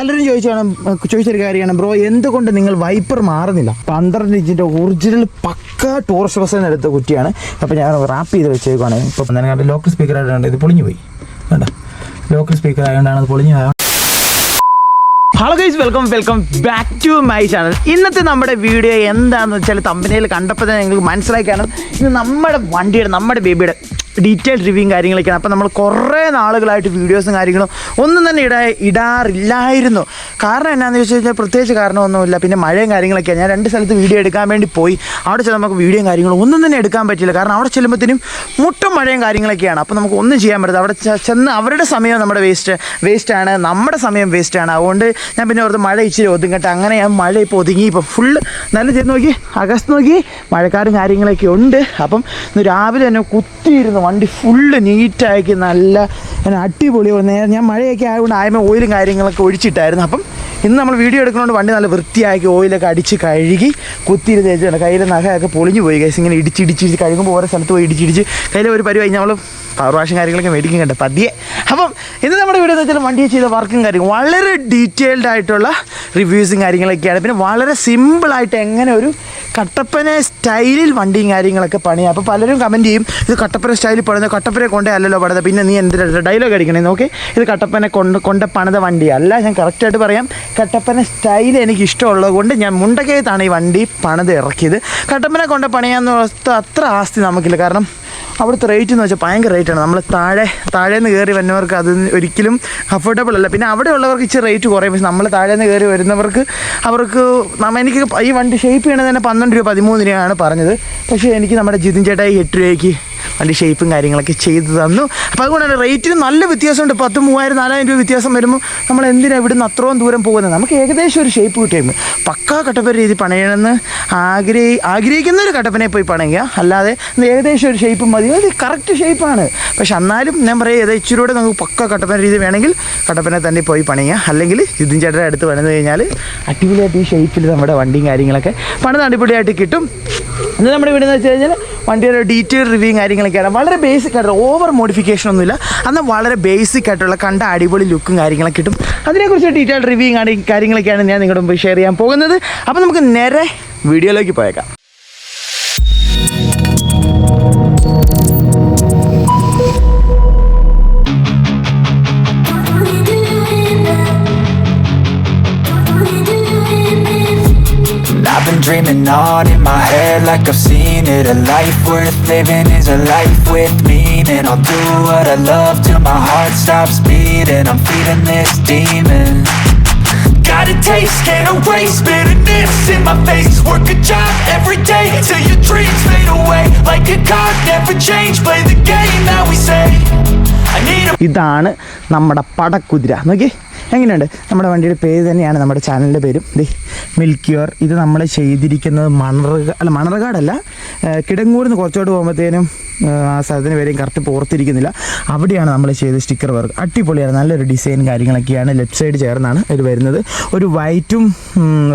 പലരും ചോദിച്ചാണ് ചോദിച്ചൊരു കാര്യമാണ് ബ്രോ എന്തുകൊണ്ട് നിങ്ങൾ വൈപ്പർ മാറുന്നില്ല? പന്ത്രണ്ട് ഇഞ്ചിന്റെ ഒറിജിനൽ പക്ക ടൂറിസ്റ്റ് ബസ്സിൽ നിന്ന് എടുത്ത കുറ്റിയാണ്. അപ്പോൾ ഞാൻ റാപ്പ് ചെയ്ത് വെച്ചേക്കുവാണ്. ഇപ്പോൾ ഞാൻ ലോക്കൽ സ്പീക്കർ ആയതുകൊണ്ട് ഇത് പൊളിഞ്ഞു പോയി. വേണ്ട ലോക്കൽ സ്പീക്കർ ആയതുകൊണ്ടാണ് അത് പൊളിഞ്ഞു hello guys welcome welcome back to my channel ഇന്നത്തെ നമ്മുടെ വീഡിയോ എന്താണെന്ന് വെച്ചാൽ തമ്പനയിൽ കണ്ടപ്പോൾ തന്നെ നിങ്ങൾക്ക് മനസ്സിലാക്കാനും ഇന്ന് നമ്മുടെ വണ്ടിയുടെ നമ്മുടെ ബേബിയുടെ ഡീറ്റെയിൽ റിവ്യൂ കാര്യങ്ങളൊക്കെയാണ്. അപ്പോൾ നമ്മൾ കുറേ നാളുകളായിട്ട് വീഡിയോസും കാര്യങ്ങളും ഒന്നും തന്നെ ഇടാ ഇടാറില്ലായിരുന്നു. കാരണം എന്നാന്ന് ചോദിച്ചു കഴിഞ്ഞാൽ പ്രത്യേകിച്ച് കാരണമൊന്നുമില്ല. പിന്നെ മഴയും കാര്യങ്ങളൊക്കെയാണ്. ഞാൻ രണ്ട് സ്ഥലത്ത് വീഡിയോ എടുക്കാൻ വേണ്ടി പോയി. അവിടെ ചെന്ന് നമുക്ക് വീഡിയോയും കാര്യങ്ങളും ഒന്നും തന്നെ എടുക്കാൻ പറ്റില്ല. കാരണം അവിടെ ചെല്ലുമ്പോഴത്തേനും മുട്ടും മഴയും കാര്യങ്ങളൊക്കെയാണ്. അപ്പോൾ നമുക്ക് ഒന്നും ചെയ്യാൻ പറ്റില്ല അവിടെ ചെന്ന് അവരുടെ സമയം നമ്മുടെ വേസ്റ്റ് വേസ്റ്റാണ്. നമ്മുടെ സമയം വേസ്റ്റാണ്. അതുകൊണ്ട് ഞാൻ പിന്നെ ഓർത്ത് മഴ ഇച്ചിരി ഒതുങ്ങട്ടെ. അങ്ങനെ ഞാൻ മഴ ഇപ്പോൾ ഒതുങ്ങി. ഇപ്പോൾ ഫുള്ള് നല്ല ചെന്ന് നോക്കി. അഗസ്റ്റ് നോക്കി. മഴക്കാരും കാര്യങ്ങളൊക്കെ ഉണ്ട്. അപ്പം ഇന്ന് രാവിലെ തന്നെ കുത്തിയിരുന്ന് വണ്ടി ഫുള്ള് നീറ്റാക്കി നല്ല അടിപൊളി ഞാൻ മഴയൊക്കെ ആയതുകൊണ്ട് ആയമേ ഓയിലും കാര്യങ്ങളൊക്കെ ഒഴിച്ചിട്ടായിരുന്നു. അപ്പം ഇന്ന് നമ്മൾ വീഡിയോ എടുക്കുന്നതുകൊണ്ട് വണ്ടി നല്ല വൃത്തിയാക്കി ഓയിലൊക്കെ അടിച്ച് കഴുകി കുത്തിയിൽ തേച്ചാണ് കയ്യിലെ നഖയൊക്കെ പൊളിഞ്ഞു പോയി കേസ് ഇങ്ങനെ ഇടിച്ചിടിച്ച് കഴുകുമ്പോൾ ഓരോ സ്ഥലത്ത് പോയി ഇടിച്ചിടിച്ച് കയ്യിലെ ഒരു പരിപാടി നമ്മൾ പവർ വാഷും കാര്യങ്ങളൊക്കെ മേടിക്കും കണ്ട. പതിയെ. അപ്പം ഇന്ന് നമ്മുടെ വീഡിയോ എന്ന് വെച്ചാൽ വണ്ടിയെ ചെയ്ത വർക്കും കാര്യം വളരെ ഡീറ്റെയിൽഡ് ആയിട്ടുള്ള റിവ്യൂസും കാര്യങ്ങളൊക്കെയാണ്. പിന്നെ വളരെ സിമ്പിളായിട്ട് എങ്ങനെ ഒരു കട്ടപ്പന സ്റ്റൈലിൽ വണ്ടിയും കാര്യങ്ങളൊക്കെ പണിയാം. അപ്പോൾ പലരും കമന്റ് ചെയ്യും ഇത് കട്ടപ്പന സ്റ്റൈലിൽ പണിത് കട്ടപ്പനെ കൊണ്ടേ അല്ലല്ലോ പണിത് പിന്നെ നീ എന്തിനാ ഡയലോഗ് അടിക്കണേ? നോക്കി ഇത് കട്ടപ്പന കൊണ്ട് കൊണ്ട പണിത വണ്ടിയല്ല ഞാൻ കറക്റ്റായിട്ട് പറയാം കട്ടപ്പന സ്റ്റൈൽ എനിക്ക് ഇഷ്ടമുള്ളത് കൊണ്ട് ഞാൻ മുണ്ടക്കയത്താണ് ഈ വണ്ടി പണിത് ഇറക്കിയത്. കട്ടപ്പന കൊണ്ട് പണിയാന്ന് അത്ര ആസ്തി നമുക്കില്ല. കാരണം അവിടുത്തെ റേറ്റ് എന്ന് വെച്ചാൽ ഭയങ്കര റേറ്റാണ് നമ്മൾ താഴെ താഴേന്ന് കയറി വരുന്നവർക്ക് അത് ഒരിക്കലും അഫോർഡബിൾ അല്ല. പിന്നെ അവിടെ ഉള്ളവർക്ക് ഇച്ചിരി റേറ്റ് കുറയും. പക്ഷെ നമ്മൾ താഴേന്ന് കയറി വരുന്നവർക്ക് അവർക്ക് എനിക്ക് ഈ വണ്ടി ഷേപ്പ് ചെയ്യണത് തന്നെ പന്ത്രണ്ട് രൂപ പതിമൂന്ന് രൂപയാണ് പറഞ്ഞത്. പക്ഷേ എനിക്ക് നമ്മുടെ ജിതിൻ ചേട്ടായി എട്ട് രൂപയ്ക്ക് വണ്ടി ഷേപ്പും കാര്യങ്ങളൊക്കെ ചെയ്ത് തന്നു. അപ്പോൾ അതുകൊണ്ടാണ് റേറ്റിന് നല്ല വ്യത്യാസമുണ്ട്. പത്ത് മൂവായിരം നാലായിരം രൂപ വ്യത്യാസം വരുമ്പോൾ നമ്മൾ എന്തിനാണ് ഇവിടുന്ന് അത്രയും ദൂരം പോകുന്നത്? നമുക്ക് ഏകദേശം ഒരു ഷേപ്പ് കിട്ടിയായിരുന്നു പക്കാ കട്ടപ്പന രീതി പണയണമെന്ന് ആഗ്രഹി ആഗ്രഹിക്കുന്ന ഒരു കട്ടപ്പനെ പോയി പണയുക. അല്ലാതെ ഇത് ഏകദേശം ഒരു ഷേപ്പ് മതി. അത് കറക്റ്റ് ഷേപ്പാണ് പക്ഷെ എന്നാലും ഞാൻ പറയുക ഏതാ ഇച്ചിരി കൂടെ നമുക്ക് പക്ക കട്ടപ്പന രീതി വേണമെങ്കിൽ കട്ടപ്പന തന്നെ പോയി പണിയുക. അല്ലെങ്കിൽ ജിതിൻ ചേട്ടന്റെ അടുത്ത് പണിത് കഴിഞ്ഞാൽ അടിപൊളിയായിട്ട് ഈ ഷേപ്പിൽ നമ്മുടെ വണ്ടിയും കാര്യങ്ങളൊക്കെ പണിത് അടിപൊളിയായിട്ട് കിട്ടും. ഇത് നമ്മുടെ വീടെന്ന് വെച്ച് കഴിഞ്ഞാൽ വണ്ടിയുടെ ഡീറ്റെയിൽ റിവ്യൂയും കാര്യങ്ങളൊക്കെയാണ്. വളരെ ബേസിക് ആയിട്ട് ഓവർ മോഡിഫിക്കേഷൻ ഒന്നുമില്ല. എന്നാൽ വളരെ ബേസിക് ആയിട്ടുള്ള കണ്ട അടിപൊളി ലുക്കും കാര്യങ്ങളൊക്കെ കിട്ടും. അതിനെക്കുറിച്ച് ഡീറ്റെയിൽ റിവ്യൂ കാര്യങ്ങളൊക്കെയാണ് ഞാൻ നിങ്ങളുടെ മുമ്പ് ഷെയർ ചെയ്യാൻ പോകുന്നത്. അപ്പോൾ നമുക്ക് നേരെ വീഡിയോയിലേക്ക് പോയേക്കാം. dreaming on in my head like I've seen it A life worth living is a life with meaning I'll do what I love till my heart stops beating I'm feeding this demon Got a taste, can't erase bitterness in my face Work a job every day till your dreams fade away Like a card, never change, play the game that we say I need a ഇതാണ് നമ്മുടെ പടക്കുതിര നോക്കി എങ്ങനെയുണ്ട്? നമ്മുടെ വണ്ടിയുടെ പേര് തന്നെയാണ് നമ്മുടെ ചാനലിന്റെ പേരും. ദി മിൽക്യൂർ ഇത് നമ്മൾ ചെയ്തിരിക്കുന്നത് മണർകാട് അല്ല മണർകാടല്ല കിടങ്ങൂരിൽ നിന്ന് കുറച്ചോട്ട് പോകുമ്പോഴത്തേനും ആ സ്ഥലത്തിന് പേരെയും കറക്റ്റ് പോർത്തിരിക്കുന്നില്ല. അവിടെയാണ് നമ്മൾ ചെയ്ത സ്റ്റിക്കർ വർക്ക്. അടിപൊളിയാണ് നല്ലൊരു ഡിസൈൻ കാര്യങ്ങളൊക്കെയാണ്. ലെഫ്റ്റ് സൈഡ് ചേർന്നാണ് ഇത് വരുന്നത്. ഒരു വൈറ്റും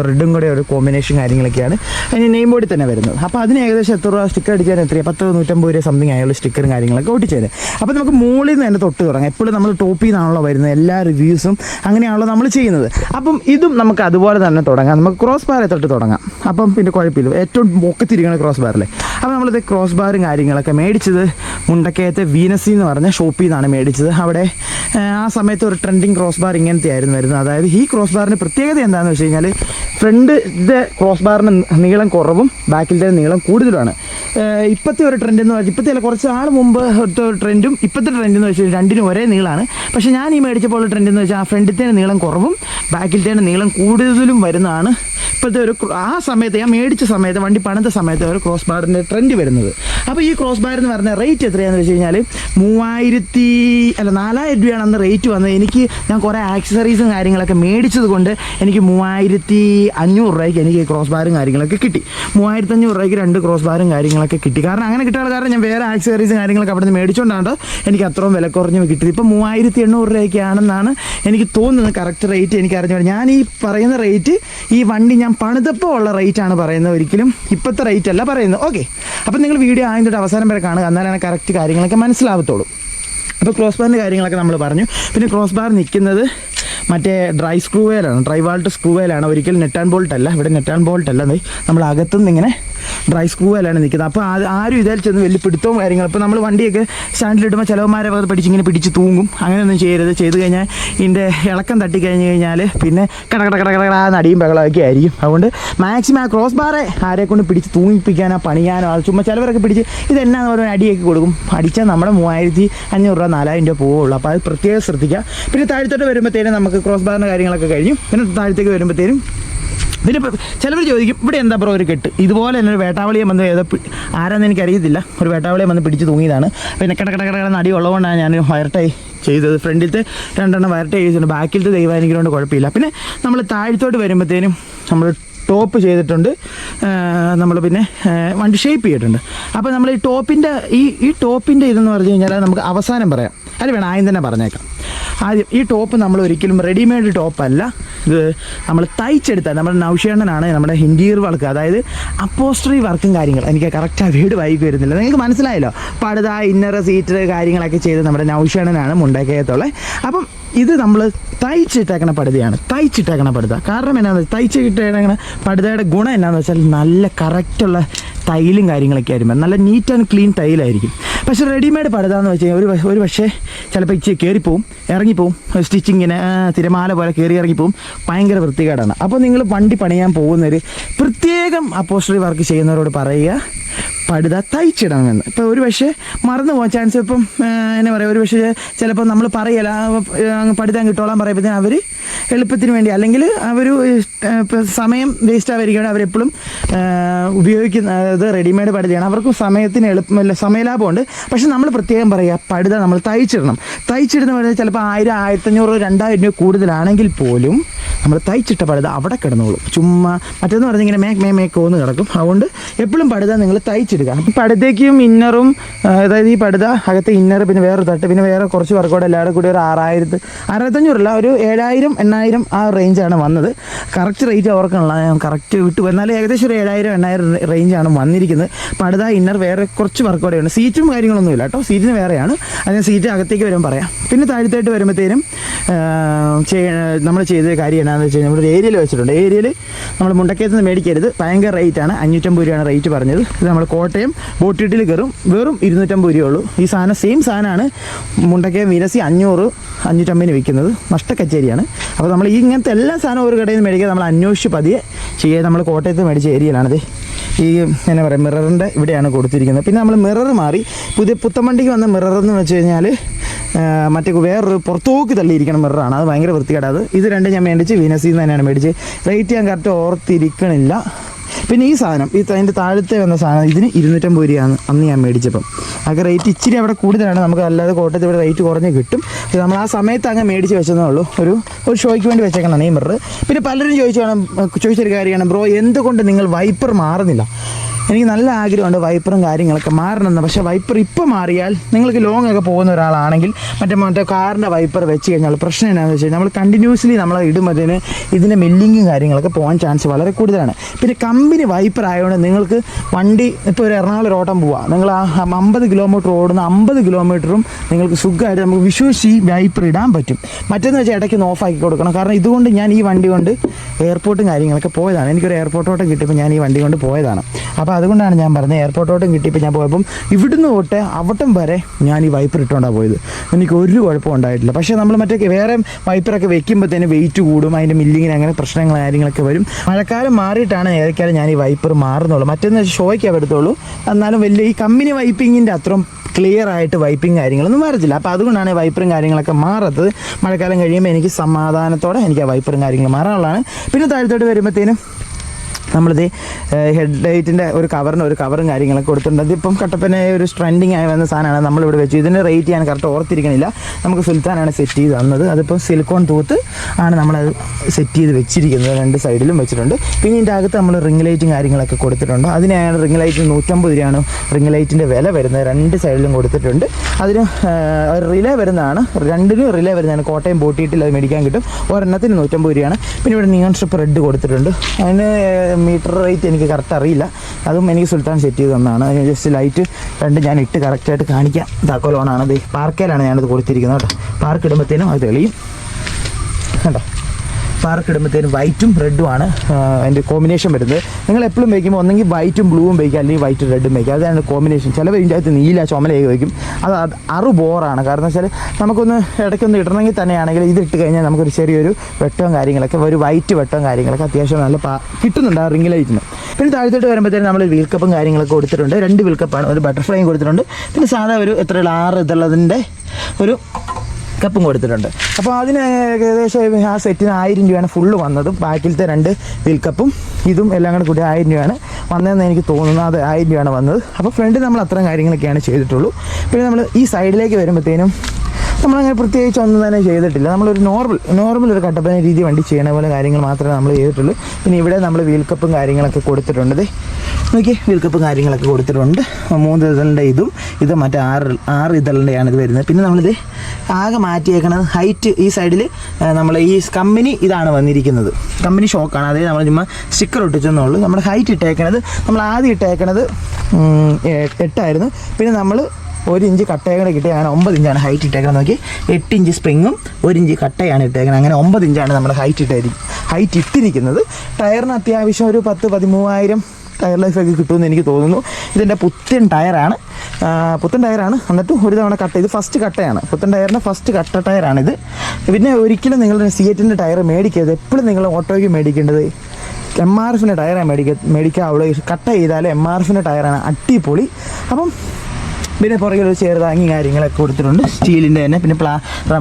റെഡും കൂടെ ഒരു കോമ്പിനേഷൻ കാര്യങ്ങളൊക്കെയാണ് അതിന് നെയിം ബോർഡിൽ തന്നെ വരുന്നത്. അപ്പോൾ അതിന് ഏകദേശം എത്ര രൂപ സ്റ്റിക്കർ അടിക്കാൻ എത്ര പത്ത് നൂറ്റമ്പത് രൂപ സംതിങ് ആയുള്ള സ്റ്റിക്കറും കാര്യങ്ങളൊക്കെ ഒട്ടിച്ചത് അപ്പോൾ നമുക്ക് മുകളിൽ നിന്ന് തന്നെ തൊട്ട് തുടങ്ങാം. എപ്പോഴും നമ്മൾ ടോപ്പിൽ നിന്നാണല്ലോ വരുന്നത്. എല്ലാ റിവ്യൂസും അങ്ങനെയാണല്ലോ നമ്മൾ ചെയ്യുന്നത്. അപ്പം ഇതും നമുക്ക് അതുപോലെ തന്നെ തുടങ്ങാം. നമുക്ക് ക്രോസ് ബാറെ തൊട്ട് തുടങ്ങാം. അപ്പം പിന്നെ കുഴപ്പമില്ല. ഏറ്റവും പൊക്കത്തിരിക്കുന്ന ക്രോസ് ബാറിലെ അപ്പോൾ നമ്മളിത് ക്രോസ് ബാറും കാര്യങ്ങളൊക്കെ മേടിച്ചത് മുണ്ടക്കയത്തെ വീനസി എന്ന് പറഞ്ഞ ഷോപ്പിൽ നിന്നാണ് മേടിച്ചത്. അവിടെ ആ, സമയത്ത് ഒരു ട്രെൻഡിങ് ക്രോസ് ബാർ ഇങ്ങനത്തെ ആയിരുന്നു വരുന്നത്. അതായത് ഈ ക്രോസ് ബാറിന്റെ പ്രത്യേകത എന്താണെന്ന് വെച്ച് കഴിഞ്ഞാൽ ഫ്രണ്ട് ഇത് ക്രോസ് ബാറിന് നീളം കുറവും ബാക്കിലത്തെ നീളം കൂടുതലുമാണ്. ഇപ്പോഴത്തെ ഒരു ട്രെൻഡ് എന്ന് പറഞ്ഞാൽ ഇപ്പോഴത്തെ കുറച്ച് നാൾ മുമ്പ് ഒരു ട്രെൻഡും ഇപ്പോഴത്തെ ട്രെൻഡ് എന്ന് വെച്ചാൽ രണ്ടിനും ഒരേ നീളമാണ് പക്ഷേ ഞാൻ ഈ മേടിച്ചപ്പോൾ ഉള്ള ട്രെൻഡ് എന്ന് വെച്ചാൽ ആ ഫ്രണ്ടിന്റെ നീളം കുറവും ബാക്കിലത്തെ നീളം കൂടുതലും വരുന്നതാണ് ഇപ്പോഴത്തെ ഒരു ആ സമയത്ത് ഞാൻ മേടിച്ച സമയത്ത് വണ്ടി പണിത സമയത്ത് ഒരു ക്രോസ് ബാറിന്റെ ട്രെൻഡ് വരുന്നത്. അപ്പോൾ ഈ ക്രോസ് ബാർ എന്ന് പറഞ്ഞ റേറ്റ് എത്രയാണെന്ന് വെച്ച് കഴിഞ്ഞാൽ മൂവായിരത്തി അല്ല നാലായിരം രൂപയാണ് അന്ന് റേറ്റ് വന്നത്. എനിക്ക് ഞാൻ കുറേ ആക്സസറീസും കാര്യങ്ങളൊക്കെ മേടിച്ചത് കൊണ്ട് എനിക്ക് മൂവായിരത്തി അഞ്ഞൂറ് രൂപയ്ക്ക് എനിക്ക് ക്രോസ് ബാറും കാര്യങ്ങളൊക്കെ കിട്ടി. മൂവായിരത്തി അഞ്ഞൂറ് രൂപയ്ക്ക് രണ്ട് ക്രോസ് ബാറും കാര്യങ്ങളൊക്കെ കിട്ടി. കാരണം അങ്ങനെ കിട്ടാൻ കാരണം ഞാൻ വേറെ ആക്സസറീസും കാര്യങ്ങളൊക്കെ അവിടെ നിന്ന് മേടിച്ചുകൊണ്ടാണ് എനിക്ക് അത്രയും വില കുറഞ്ഞ് കിട്ടിയത്. ഇപ്പോൾ മൂവായിരത്തി എണ്ണൂറ് രൂപയ്ക്കാണെന്നാണ് എനിക്ക് തോന്നുന്നത് കറക്റ്റ് റേറ്റ് എനിക്ക് അറിഞ്ഞു ഞാൻ ഈ പറയുന്ന റേറ്റ് ഈ വണ്ടി ഞാൻ പണിതപ്പോൾ ഉള്ള റേറ്റ് ആണ് പറയുന്നത് ഒരിക്കലും. ഇപ്പോഴത്തെ റേറ്റ് അല്ല പറയുന്നത്. ഓക്കെ അപ്പം നിങ്ങൾ വീഡിയോ ആദ്യം തൊട്ട് അവസാനം വരെ കാണുക. എന്നാലാണ് കറക്റ്റ് കാര്യങ്ങളൊക്കെ മനസ്സിലാവത്തുള്ളൂ. അപ്പോൾ ക്രോസ് ബാറിന്റെ കാര്യങ്ങളൊക്കെ നമ്മൾ പറഞ്ഞു. പിന്നെ ക്രോസ് ബാർ നിൽക്കുന്നത് മറ്റേ ഡ്രൈ സ്ക്രൂ വേലാണ് ഡ്രൈ വാൾട്ട് സ്ക്രൂ വേലാണ് ഒരിക്കലും നെറ്റ് ആൻഡ് ബോൾട്ട് അല്ല. ഇവിടെ നെറ്റ് ആൻഡ് ബോൾട്ട് അല്ല. നമ്മൾ അകത്തുനിന്ന് ഇങ്ങനെ ഡ്രൈ സ്ക്രൂ വേലാണ് നിൽക്കുന്നത്. അപ്പോൾ ആരും ഇതിൽ ചെന്ന് വലിയ പിടുത്തവും കാര്യങ്ങളും അപ്പോൾ നമ്മൾ വണ്ടിയൊക്കെ സ്റ്റാൻഡിലിടുമ്പോൾ ചിലവന്മാരെ അത് പിടിച്ച് ഇങ്ങനെ പിടിച്ച് തൂങ്ങും. അങ്ങനെയൊന്നും ചെയ്യരുത്. ചെയ്ത് കഴിഞ്ഞാൽ ഇതിന്റെ ഇളക്കം തട്ടി കഴിഞ്ഞ് കഴിഞ്ഞാൽ പിന്നെ കട കട കട നടിയും ബഹളമൊക്കെ ആയിരിക്കും. അതുകൊണ്ട് മാക്സിമം ആ ക്രോസ് ബാറെ ആരെ കൊണ്ട് പിടിച്ച് തൂങ്ങിപ്പിക്കാനോ പണിയാനോ ചുമ്മാ ചിലവരൊക്കെ പിടിച്ച് ഇതെന്നാന്ന് പറഞ്ഞാൽ അടിയൊക്കെ കൊടുക്കും. അടിച്ചാൽ നമ്മുടെ മൂവായിരത്തി അഞ്ഞൂറ് രൂപ നാലായിരം രൂപ പോവുള്ളൂ. അപ്പോൾ അത് പ്രത്യേകം ശ്രദ്ധിക്കുക. പിന്നെ താഴ്ത്തോട്ട് വരുമ്പോഴത്തേനും നമുക്ക് ക്രോസ് ബാറിന്റെ കാര്യങ്ങളൊക്കെ കഴിഞ്ഞു. പിന്നെ താഴത്തേക്ക് വരുമ്പോഴത്തേനും പിന്നെ ചിലവർ ചോദിക്കും ഇവിടെ എന്താ പറയുക ഒരു കെട്ട്? ഇതുപോലെ തന്നെ ഒരു വേട്ടാവളിയെ വന്ന് ഏതോ ആരാന്ന് എനിക്കറിയത്തില്ല. ഒരു വേട്ടാവളിയെ വന്ന് പിടിച്ച് തൂങ്ങിയതാണ്. പിന്നെ കട കട കട കട നടി ഉള്ളതുകൊണ്ടാണ് ഞാൻ വയർട്ടായി ചെയ്തത്. ഫ്രണ്ടിലത്തെ രണ്ടെണ്ണം വയർട്ട് ചെയ്തിട്ടുണ്ട്. ബാക്കിലത്തെ ദൈവാനിക്കുന്നതുകൊണ്ട് കുഴപ്പമില്ല. പിന്നെ നമ്മൾ താഴത്തോട്ട് വരുമ്പോഴത്തേനും നമ്മൾ ടോപ്പ് ചെയ്തിട്ടുണ്ട്. നമ്മൾ പിന്നെ വണ്ടി ഷേപ്പ് ചെയ്തിട്ടുണ്ട്. അപ്പോൾ നമ്മൾ ഈ ടോപ്പിന്റെ ഈ ഈ ടോപ്പിന്റെ ഇതെന്ന് പറഞ്ഞു കഴിഞ്ഞാൽ നമുക്ക് അവസാനം പറയാം. അത് വേണം ആദ്യം തന്നെ പറഞ്ഞേക്കാം. ആദ്യം ഈ ടോപ്പ് നമ്മൾ ഒരിക്കലും റെഡിമെയ്ഡ് ടോപ്പല്ല ഇത് നമ്മൾ തയ്ച്ചെടുത്ത നമ്മുടെ നൗഷേണ്ണനാണ് നമ്മുടെ ഹിന്ദിയർ വർക്ക് അതായത് അപ്പോസ്റ്ററി വർക്കും കാര്യങ്ങൾ എനിക്ക് കറക്റ്റ് ആ വീട് വൈകി വരുന്നില്ല. നിങ്ങൾക്ക് മനസ്സിലായല്ലോ? പടുത ഇന്നർ സീറ്റർ കാര്യങ്ങളൊക്കെ ചെയ്ത് നമ്മുടെ നൗഷേണ്ണനാണ് മുണ്ടക്കയത്തുള്ളത് അപ്പം ഇത് നമ്മൾ തയ്ച്ചിട്ടേക്കണ പടുതയാണ്. തയ്ച്ചിട്ടേക്കണ പടുത. കാരണം എന്നാന്ന് തയ്ച്ചിട്ടേക്കണ പടുതയുടെ ഗുണം എന്നാന്ന് വെച്ചാൽ നല്ല കറക്റ്റുള്ള തൈലും കാര്യങ്ങളൊക്കെ ആയിരിക്കും. നല്ല നീറ്റ് ആൻഡ് ക്ലീൻ തൈലായിരിക്കും. പക്ഷെ റെഡിമെയ്ഡ് പടുതാന്ന് വെച്ച് കഴിഞ്ഞാൽ ഒരു ഒരു പക്ഷേ ചിലപ്പോൾ ഇച്ചിരി കയറിപ്പോവും ഇറങ്ങിപ്പോവും സ്റ്റിച്ചിങ്ങിന് തിരമാല പോലെ കയറി ഇറങ്ങിപ്പോവും ഭയങ്കര വൃത്തികേടാണ്. അപ്പോൾ നിങ്ങൾ വണ്ടി പണിയാൻ പോകുന്നവർ പ്രത്യേകം അപ്പോസ്റ്ററി വർക്ക് ചെയ്യുന്നവരോട് പറയുക പടുത തയ്ച്ചിടണമെന്ന്. ഇപ്പോൾ ഒരു പക്ഷേ മറന്നു പോകാൻ ചാൻസ് ഇപ്പം എന്നെ പറയുക ഒരു പക്ഷേ ചിലപ്പോൾ നമ്മൾ പറയല പടുതാൻ കിട്ടോളാൻ പറയുമ്പോഴത്തേന് അവർ എളുപ്പത്തിന് വേണ്ടി അല്ലെങ്കിൽ അവർ സമയം വേസ്റ്റ് ആവാതിരിക്കുകയാണ് അവരെപ്പോഴും ഉപയോഗിക്കുന്ന അത് റെഡിമെയ്ഡ് പടുതയാണ് അവർക്ക് സമയത്തിന് എളുപ്പമല്ല സമയലാഭമുണ്ട്. പക്ഷെ നമ്മൾ പ്രത്യേകം പറയുക പടുത നമ്മൾ തയ്ച്ചിടണം. തയ്ച്ചിടുന്ന പറഞ്ഞാൽ ചിലപ്പോൾ ആയിരം ആയിരത്തഞ്ഞൂറ് രണ്ടായിരം രൂപ കൂടുതലാണെങ്കിൽ പോലും നമ്മൾ തയ്ച്ചിട്ട പടുത അവിടെ കിടന്നോളും. ചുമ്മാ മറ്റേന്ന് പറഞ്ഞാൽ ഇങ്ങനെ മേക്ക് മേ മേക്കോന്ന് കിടക്കും. അതുകൊണ്ട് എപ്പോഴും പടുത നിങ്ങൾ തയ്ച്ചെടുക്കുക അപ്പം പടുതയ്ക്കും ഇന്നറും അതായത് ഈ പടുത അകത്തെ ഇന്നർ പിന്നെ വേറെ തട്ട് പിന്നെ വേറെ കുറച്ച് വർക്കോടെ എല്ലാവരും കൂടി ഒരു ആറായിരത്ത് ആറായിരത്തഞ്ഞൂറല്ല ഒരു ഏഴായിരം എണ്ണായിരം ആ റേഞ്ചാണ് വന്നത്. കറക്റ്റ് റേറ്റ് അവർക്കുള്ള ഞാൻ കറക്റ്റ് വിട്ടു. എന്നാലും ഏകദേശം ഒരു ഏഴായിരം എണ്ണായിരം റേഞ്ചാണ് വന്നിരിക്കുന്നത്. പടുത ഇന്നർ വേറെ കുറച്ച് വർക്കോടെ ഉണ്ട് സീറ്റും കാര്യങ്ങളൊന്നുമില്ല കേട്ടോ. സീറ്റിന് വേറെയാണ്. അതിന് സീറ്റ് അകത്തേക്ക് വരുമ്പോൾ പറയാം. പിന്നെ താഴത്തായിട്ട് വരുമ്പോഴത്തേനും നമ്മൾ ചെയ്ത കാര്യം എന്നാന്ന് വെച്ച് കഴിഞ്ഞാൽ നമ്മുടെ ഏരിയയിൽ വെച്ചിട്ടുണ്ട്. ഏരിയയിൽ നമ്മൾ മുണ്ടക്കേത്ത് നിന്ന് മേടിക്കരുത്. ഭയങ്കര റേറ്റ് ആണ്. അഞ്ഞൂറ്റമ്പത് രൂപയാണ് റേറ്റ് പറഞ്ഞത്. ഇത് നമ്മൾ കോട്ടയം ബോട്ടിട്ടിൽ കയറും. വെറും ഇരുന്നൂറ്റമ്പത് രൂപയുള്ളൂ. ഈ സാധനം സെയിം സാധനമാണ്. മുണ്ടക്കയം വിരസി അഞ്ഞൂറ് അഞ്ഞൂറ്റമ്പതിന് വിൽക്കുന്നത്. നഷ്ടക്കച്ചേരിയാണ് അപ്പോൾ നമ്മൾ ഈ ഇങ്ങനത്തെ എല്ലാ സാധനവും ഒരു കടയിൽ നിന്ന് മേടിക്കുക. നമ്മൾ അന്വേഷിച്ച് പതിയെ ചെയ്യുക. നമ്മൾ കോട്ടയത്ത് മേടിച്ച ഏരിയയിലാണിത് ഈ എന്നാ പറയുക മിററിന്റെ ഇവിടെയാണ് കൊടുത്തിരിക്കുന്നത്. പിന്നെ നമ്മൾ മിറർ മാറി. പുതിയ പുത്തമ്പണ്ടിക്ക് വന്ന മിറർ എന്ന് വെച്ച് കഴിഞ്ഞാൽ മറ്റേ വേറൊരു പുറത്തോക്ക് തള്ളിയിരിക്കണം മിററാണ്. അത് ഭയങ്കര വൃത്തികേടാത് ഇത് രണ്ടും ഞാൻ മേടിച്ച് വീനസിൽ നിന്ന് തന്നെയാണ് മേടിച്ച് റേറ്റ് ഞാൻ കറക്റ്റ് ഓർത്തിരിക്കണില്ല. പിന്നെ ഈ സാധനം ഈ അതിന്റെ താഴത്തെ വന്ന സാധനം ഇതിന് ഇരുന്നൂറ്റമ്പത് രൂപയാണ് അന്ന് ഞാൻ മേടിച്ചപ്പം. അതൊക്കെ റേറ്റ് ഇച്ചിരി അവിടെ കൂടുതലാണ്. നമുക്ക് അല്ലാതെ കോട്ടയത്ത് ഇവിടെ റേറ്റ് കുറഞ്ഞ് കിട്ടും. പക്ഷേ നമ്മൾ ആ സമയത്ത് അങ്ങ് മേടിച്ച് വെച്ചതേ ഉള്ളൂ. ഒരു ഒരു ഷോയ്ക്ക് വേണ്ടി വെച്ചേക്കണം മിറർ പിന്നെ പലരും ചോദിച്ചു വേണം ചോദിച്ചൊരു കാര്യമാണ് ബ്രോ എന്തുകൊണ്ട് നിങ്ങൾ വൈപ്പർ മാറുന്നില്ല? എനിക്ക് നല്ല ആഗ്രഹമുണ്ട് വൈപ്പറും കാര്യങ്ങളൊക്കെ മാറണമെന്ന്. പക്ഷേ വൈപ്പർ ഇപ്പോൾ മാറിയാൽ നിങ്ങൾക്ക് ലോങ് ഒക്കെ പോകുന്ന ഒരാളാണെങ്കിൽ മറ്റേ മറ്റേ കാറിന്റെ വൈപ്പർ വെച്ച് കഴിഞ്ഞാൽ പ്രശ്നം എന്താണെന്ന് വെച്ച് കഴിഞ്ഞാൽ നമ്മൾ കണ്ടിന്യൂസ്ലി നമ്മൾ ഇടുമ്പോഴത്തേന് ഇതിന്റെ മില്ലിങ്ങും കാര്യങ്ങളൊക്കെ പോകാൻ ചാൻസ് വളരെ കൂടുതലാണ്. പിന്നെ കമ്പനി വൈപ്പർ ആയതുകൊണ്ട് നിങ്ങൾക്ക് വണ്ടി ഇപ്പോൾ ഒരു എറണാകുളം ഓട്ടം പോവാം. നിങ്ങൾ ആ അമ്പത് കിലോമീറ്റർ ഓടുന്ന അമ്പത് കിലോമീറ്ററും നിങ്ങൾക്ക് സുഖമായിട്ട് നമുക്ക് വിശ്വസിച്ച് ഈ വൈപ്പർ ഇടാൻ പറ്റും. മറ്റേന്ന് വെച്ചാൽ ഇടയ്ക്ക് ഒന്ന് ഓഫാക്കി കൊടുക്കണം. കാരണം ഇതുകൊണ്ട് ഞാൻ ഈ വണ്ടി കൊണ്ട് എയർപോർട്ടും കാര്യങ്ങളൊക്കെ പോയതാണ്. എനിക്കൊരു എയർപോർട്ടോട്ടം കിട്ടിയപ്പോൾ ഞാൻ ഈ വണ്ടി കൊണ്ട് പോയതാണ്. അപ്പോൾ അതുകൊണ്ടാണ് ഞാൻ പറഞ്ഞത്. എയർപോർട്ടോട്ടും കിട്ടിയപ്പോൾ ഞാൻ പോയപ്പം ഇവിടുന്ന് തൊട്ട് അവിടം വരെ ഞാൻ ഈ വൈപ്പർ ഇട്ടുകൊണ്ടാണ് പോയത്. എനിക്ക് ഒരു കുഴപ്പം ഉണ്ടായിട്ടില്ല. പക്ഷേ നമ്മൾ മറ്റേ വേറെ വൈപ്പറൊക്കെ വെക്കുമ്പോഴത്തേന് വെയിറ്റ് കൂടും അതിന്റെ മില്ലിങ്ങിന് അങ്ങനെ പ്രശ്നങ്ങൾ കാര്യങ്ങളൊക്കെ വരും. മഴക്കാലം മാറിയിട്ടാണ് ഏതൊക്കെയാലും ഞാൻ ഈ വൈപ്പർ മാറുന്നുള്ളൂ. മറ്റൊന്ന് ഷോയ്ക്ക് എടുത്തോളൂ എന്നാലും വലിയ ഈ കമ്പനി വൈപ്പിങ്ങിന്റെ അത്രയും ക്ലിയർ ആയിട്ട് വൈപ്പിംഗ് കാര്യങ്ങളൊന്നും വരത്തില്ല. അപ്പോൾ അതുകൊണ്ടാണ് വൈപ്പറും കാര്യങ്ങളൊക്കെ മാറാത്തത്. മഴക്കാലം കഴിയുമ്പോൾ എനിക്ക് സമാധാനത്തോടെ എനിക്ക് ആ വൈപ്പറും കാര്യങ്ങളും മാറാനുള്ളതാണ്. പിന്നെ താഴത്തോട്ട് വരുമ്പോഴത്തേനും നമ്മളിത് ഹെഡ് ലൈറ്റിന്റെ ഒരു കവറിന് ഒരു കവറും കാര്യങ്ങളൊക്കെ കൊടുത്തിട്ടുണ്ട്. അതിപ്പം കട്ടപ്പന ഒരു സ്ട്രെൻഡിങ് ആയി വന്ന സാധനമാണ് നമ്മളിവിടെ വെച്ചു. ഇതിന്റെ റേറ്റ് ഞാൻ കറക്റ്റ് ഓർത്തിരിക്കണില്ല. നമുക്ക് സുൽത്താനാണ് സെറ്റ് ചെയ്ത് തന്നത്. അതിപ്പം സിലിക്കോൺ തൂത്ത് ആണ് നമ്മളത് സെറ്റ് ചെയ്ത് വെച്ചിരിക്കുന്നത്. രണ്ട് സൈഡിലും വെച്ചിട്ടുണ്ട്. പിന്നെ ഇതിന്റെ അകത്ത് നമ്മൾ റിംഗ് ലൈറ്റും കാര്യങ്ങളൊക്കെ കൊടുത്തിട്ടുണ്ട്. അതിനാണ് റിംഗ് ലൈറ്റിന് നൂറ്റമ്പത് രൂപയാണ് റിംഗ് ലൈറ്റിന്റെ വില വരുന്നത്. രണ്ട് സൈഡിലും കൊടുത്തിട്ടുണ്ട്. അതിന് റിലേ വരുന്നതാണ്. രണ്ടിനും റിലേ വരുന്നതാണ്. കോട്ടയം ബോട്ടിയിട്ടിൽ അത് മേടിക്കാൻ കിട്ടും. ഒരെണ്ണത്തിന് നൂറ്റമ്പത് രൂപയാണ്. പിന്നെ ഇവിടെ നിയോൺ സ്ട്രിപ്പ് റെഡ് കൊടുത്തിട്ടുണ്ട്. അതിന് മീറ്റർ റേറ്റ് എനിക്ക് കറക്റ്റ് അറിയില്ല. അതും എനിക്ക് സുൽത്താൻ സെറ്റ് ചെയ്ത് തന്നതാണ് അതിന് ജസ്റ്റ് ലൈറ്റ് രണ്ട് ഞാൻ ഇട്ട് കറക്റ്റായിട്ട് കാണിക്കാം. താക്കോലോണാണ് ഇത് പാർക്കയിലാണ് ഞാനത് കൊടുത്തിരിക്കുന്നത് കേട്ടോ. പാർക്ക് ഇടുമ്പോഴത്തേനും അത് തെളിയും. കണ്ടോ? സ്പാർക്ക് ഇടുമ്പോഴത്തേനും വൈറ്റും റെഡും ആണ് അതിന്റെ കോമ്പിനേഷൻ വരുന്നത്. നിങ്ങൾ എപ്പോഴും വയ്ക്കുമ്പോൾ ഒന്നെങ്കിൽ വൈറ്റും ബ്ലൂവും വയ്ക്കുക അല്ലെങ്കിൽ വൈറ്റും റെഡും വയ്ക്കുക. അതാണ് കോമ്പിനേഷൻ ചിലവർ ഇതിന്റെ അകത്ത് നീല ചുമലയൊക്കെ വയ്ക്കും. അത് അറു ബോറാണ് കാരണം വെച്ചാൽ നമുക്കൊന്ന് ഇടയ്ക്കൊന്ന് ഇടണമെങ്കിൽ തന്നെയാണെങ്കിൽ ഇതിട്ട് കഴിഞ്ഞാൽ നമുക്കൊരു ചെറിയൊരു വെട്ടവും കാര്യങ്ങളൊക്കെ ഒരു വൈറ്റ് വെട്ടവും കാര്യങ്ങളൊക്കെ അത്യാവശ്യം നല്ല കിട്ടുന്നുണ്ട് ആ റിംഗ് ലൈറ്റിന് പിന്നെ താഴത്തോട്ട് വരുമ്പോഴത്തേനും നമ്മൾ വീൽ കപ്പും കാര്യങ്ങളൊക്കെ കൊടുത്തിട്ടുണ്ട്. രണ്ട് വീൽ കപ്പാണ് ഒരു ബട്ടർഫ്ലൈയും കൊടുത്തിട്ടുണ്ട്. പിന്നെ സാധാ ഒരു എത്ര ആറ് ഇതുള്ളതിന്റെ ഒരു കപ്പും കൊടുത്തിട്ടുണ്ട്. അപ്പോൾ അതിന് ഏകദേശം ആ സെറ്റിന് ആയിരം രൂപയാണ് ഫുള്ള് വന്നത്. ബാക്കിലത്തെ രണ്ട് വീൽ കപ്പും ഇതും എല്ലാം കൂടെ കൂടി ആയിരം രൂപയാണ് വന്നതെന്ന് എനിക്ക് തോന്നുന്നു. അത് ആയിരം രൂപയാണ് വന്നത്. അപ്പോൾ ഫ്രണ്ട് നമ്മൾ അത്രയും കാര്യങ്ങളൊക്കെയാണ് ചെയ്തിട്ടുള്ളൂ. പിന്നെ നമ്മൾ ഈ സൈഡിലേക്ക് വരുമ്പോഴത്തേനും നമ്മളങ്ങനെ പ്രത്യേകിച്ച് ഒന്നും തന്നെ ചെയ്തിട്ടില്ല. നമ്മളൊരു നോർമൽ നോർമൽ ഒരു കട്ടപ്പന രീതി വണ്ടി ചെയ്യണ പോലെ കാര്യങ്ങൾ മാത്രമേ നമ്മൾ ചെയ്തിട്ടുള്ളൂ. പിന്നെ ഇവിടെ നമ്മൾ വീൽ കപ്പും കാര്യങ്ങളൊക്കെ കൊടുത്തിട്ടുണ്ട് നോക്കി വീൽ കപ്പും കാര്യങ്ങളൊക്കെ കൊടുത്തിട്ടുണ്ട്. മൂന്ന് ഇതളിന്റെ ഇതും ഇത് മറ്റേ ആറ് ആറ് ഇതളിന്റെയാണ് ഇത് വരുന്നത്. പിന്നെ നമ്മളിത് ആകെ മാറ്റിയേക്കണത് ഹൈറ്റ് ഈ സൈഡിൽ നമ്മൾ ഈ കമ്പനി ഇതാണ് വന്നിരിക്കുന്നത്. കമ്പനി ഷോക്കാണ് അതായത് നമ്മൾ ചുമ്മാ സ്റ്റിക്കർ ഒട്ടിച്ചെന്നുള്ളൂ നമ്മുടെ ഹൈറ്റ് ഇട്ടേക്കണത് നമ്മൾ ആദ്യം ഇട്ടേക്കണത് എട്ടായിരുന്നു. പിന്നെ നമ്മൾ ഒരു ഇഞ്ച് കട്ടയും കിട്ടി അങ്ങനെ ഒമ്പത് ഇഞ്ചാണ് ഹൈറ്റ് ഇട്ടേക്കുന്നത് നോക്കി എട്ട് ഇഞ്ച് സ്പ്രിങ്ങും ഒരു ഇഞ്ച് കട്ടയാണ് ഇട്ടേക്കുന്നത് അങ്ങനെ ഒമ്പത് ഇഞ്ചാണ് നമ്മൾ ഹൈറ്റ് ഇട്ടായിരിക്കും ഹൈറ്റ് ഇട്ടിരിക്കുന്നത്. ടയറിന് അത്യാവശ്യം ഒരു പത്ത് പതിമൂവായിരം ടയർ ലൈഫൊക്കെ കിട്ടുമെന്ന് എനിക്ക് തോന്നുന്നു. ഇതിന്റെ പുത്തൻ ടയറാണ് പുത്തൻ ടയറാണ് എന്നിട്ട് ഒരു തവണ കട്ട് ഇത് ഫസ്റ്റ് കട്ടയാണ്. പുത്തൻ ടയറിന്റെ ഫസ്റ്റ് കട്ട ടയറാണിത് പിന്നെ ഒരിക്കലും നിങ്ങളുടെ സി എറ്റിന്റെ ടയർ മേടിക്കരുത്. എപ്പോഴും നിങ്ങൾ ഓട്ടോയ്ക്ക് മേടിക്കേണ്ടത് എം ആർ എഫിന്റെ ടയറാണ് മേടിക്ക മേടിക്കാവുള്ളൂ. കട്ട ചെയ്താലും എം ആർ എഫിന്റെ ടയറാണ് അടിപൊളി. അപ്പം പിന്നെ പുറകിൽ ഒരു ചെറുതാങ്ങി കാര്യങ്ങളൊക്കെ കൊടുത്തിട്ടുണ്ട്. സ്റ്റീലിന്റെ തന്നെ പിന്നെ പ്ലാ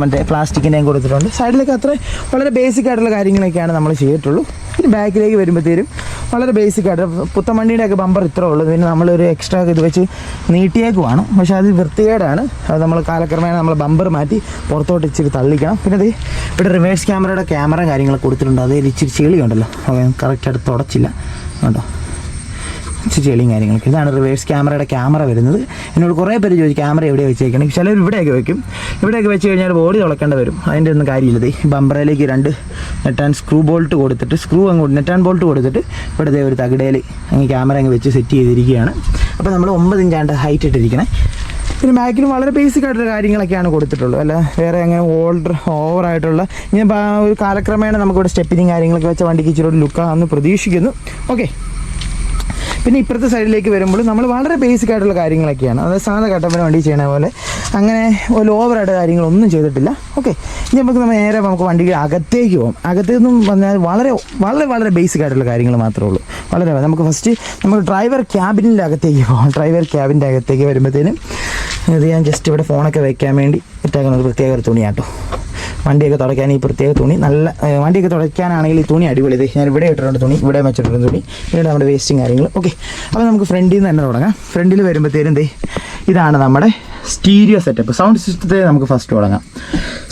മറ്റേ പ്ലാസ്റ്റിക്കിന്റെയും കൊടുത്തിട്ടുണ്ട്. സൈഡിലൊക്കെ അത്ര വളരെ ബേസിക് ആയിട്ടുള്ള കാര്യങ്ങളൊക്കെയാണ് നമ്മൾ ചെയ്തിട്ടുള്ളൂ. പിന്നെ ബാക്കിലേക്ക് വരുമ്പോഴത്തേനും വളരെ ബേസിക് ആയിട്ട് പുത്തൻ വണ്ടിയുടെ ഒക്കെ ബമ്പർ ഇത്ര ഉള്ളൂ. പിന്നെ നമ്മളൊരു എക്സ്ട്രാ ഇത് വെച്ച് നീട്ടിയേക്കുവാണ്. പക്ഷേ അത് വൃത്തികേടാണ്. അത് നമ്മൾ കാലക്രമേണ നമ്മൾ ബമ്പർ മാറ്റി പുറത്തോട്ട് ഇച്ചിരി തള്ളിക്കണം. പിന്നെ അത് ഇവിടെ റിവേഴ്സ് ക്യാമറയുടെ ക്യാമറ കാര്യങ്ങളൊക്കെ കൊടുത്തിട്ടുണ്ട്. അതിൽ ഇച്ചിരി ചെളിയുണ്ടല്ലോ. കറക്റ്റായിട്ട് തുടച്ചില്ല. കേട്ടോ ചെളിയും കാര്യങ്ങളൊക്കെ. ഇതാണ് റിവേഴ്സ് ക്യാമറയുടെ ക്യാമറ വരുന്നത്. എന്നോട് കുറേ പേര് ചോദിച്ചു ക്യാമറ എവിടെ വെച്ചേക്കണം? ചിലർ ഇവിടെയൊക്കെ വെക്കും. ഇവിടെയൊക്കെ വെച്ച് കഴിഞ്ഞാൽ ബോഡി തുളക്കേണ്ടി വരും. അതിന്റെ ഒന്നും കാര്യമില്ല. ഈ ബമ്പറയിലേക്ക് രണ്ട് നെറ്റാൻ സ്ക്രൂ ബോൾട്ട് കൊടുത്തിട്ട് സ്ക്രൂ അങ്ങ് നെറ്റാൻ ബോൾട്ട് കൊടുത്തിട്ട് ഇവിടുത്തെ ഒരു തകിടയിൽ അങ്ങ് ക്യാമറ അങ്ങ് വെച്ച് സെറ്റ് ചെയ്തിരിക്കുകയാണ്. അപ്പോൾ നമ്മൾ ഒമ്പത് ഇഞ്ചാണ്ട് ഹൈറ്റ് ഇട്ടിരിക്കണേ. പിന്നെ ബാക്കിലും വളരെ ബേസിക് ആയിട്ടുള്ള കാര്യങ്ങളൊക്കെയാണ് കൊടുത്തിട്ടുള്ളൂ അല്ല വേറെ അങ്ങനെ ഓൾഡർ ഓവറായിട്ടുള്ള ഇനി ഒരു കാലക്രമേണ നമുക്കിവിടെ സ്റ്റെപ്പിനും കാര്യങ്ങളൊക്കെ വെച്ച വണ്ടിക്ക് ഇച്ചിരി ഒരു ലുക്കാണെന്ന് പ്രതീക്ഷിക്കുന്നു. ഓക്കെ പിന്നെ ഇപ്പുറത്തെ സൈഡിലേക്ക് വരുമ്പോൾ നമ്മൾ വളരെ ബേസിക് ആയിട്ടുള്ള കാര്യങ്ങളൊക്കെയാണ്. അതായത് സാധാ കട്ടപ്പന വണ്ടി ചെയ്യണ പോലെ അങ്ങനെ ഒരു ഓവറായിട്ട് കാര്യങ്ങളൊന്നും ചെയ്തിട്ടില്ല. ഓക്കെ ഇനി നമുക്ക് നമ്മൾ നേരെ നമുക്ക് വണ്ടിക്ക് അകത്തേക്ക് പോകും അകത്തേന്നും പറഞ്ഞാൽ വളരെ വളരെ വളരെ ബേസിക് ആയിട്ടുള്ള കാര്യങ്ങൾ മാത്രമേ ഉള്ളൂ. വളരെ നമുക്ക് ഫസ്റ്റ് നമുക്ക് ഡ്രൈവർ ക്യാബിനിന്റെ അകത്തേക്ക് പോകാം ഡ്രൈവർ ക്യാബിന്റെ അകത്തേക്ക് വരുമ്പോഴത്തേനും ഇത് ഞാൻ ജസ്റ്റ് ഇവിടെ ഫോണൊക്കെ വയ്ക്കാൻ വേണ്ടി ഇട്ടേക്കുന്ന പ്രത്യേക ഒരു തുണിയാട്ടോ. വണ്ടിയൊക്കെ തുടയ്ക്കാൻ ഈ പ്രത്യേക തുണി നല്ല വണ്ടിയൊക്കെ തുടയ്ക്കാനാണെങ്കിൽ ഈ തുണി അടിപൊളി. ഞാൻ ഇവിടെ ഇട്ടിട്ടുണ്ട് തുണി ഇവിടെ വെച്ചിട്ടുണ്ട് തുണി. ഇവിടെ നമ്മുടെ വേസ്റ്റും കാര്യങ്ങൾ ഓക്കെ. അപ്പോൾ നമുക്ക് ഫ്രണ്ടിൽ നിന്ന് തന്നെ തുടങ്ങാം. ഫ്രണ്ടിൽ വരുമ്പോഴത്തേനും ദേ ഇതാണ് നമ്മുടെ സ്റ്റീരിയോ സെറ്റപ്പ്. സൗണ്ട് സിസ്റ്റത്തെ നമുക്ക് ഫസ്റ്റ് തുടങ്ങാം.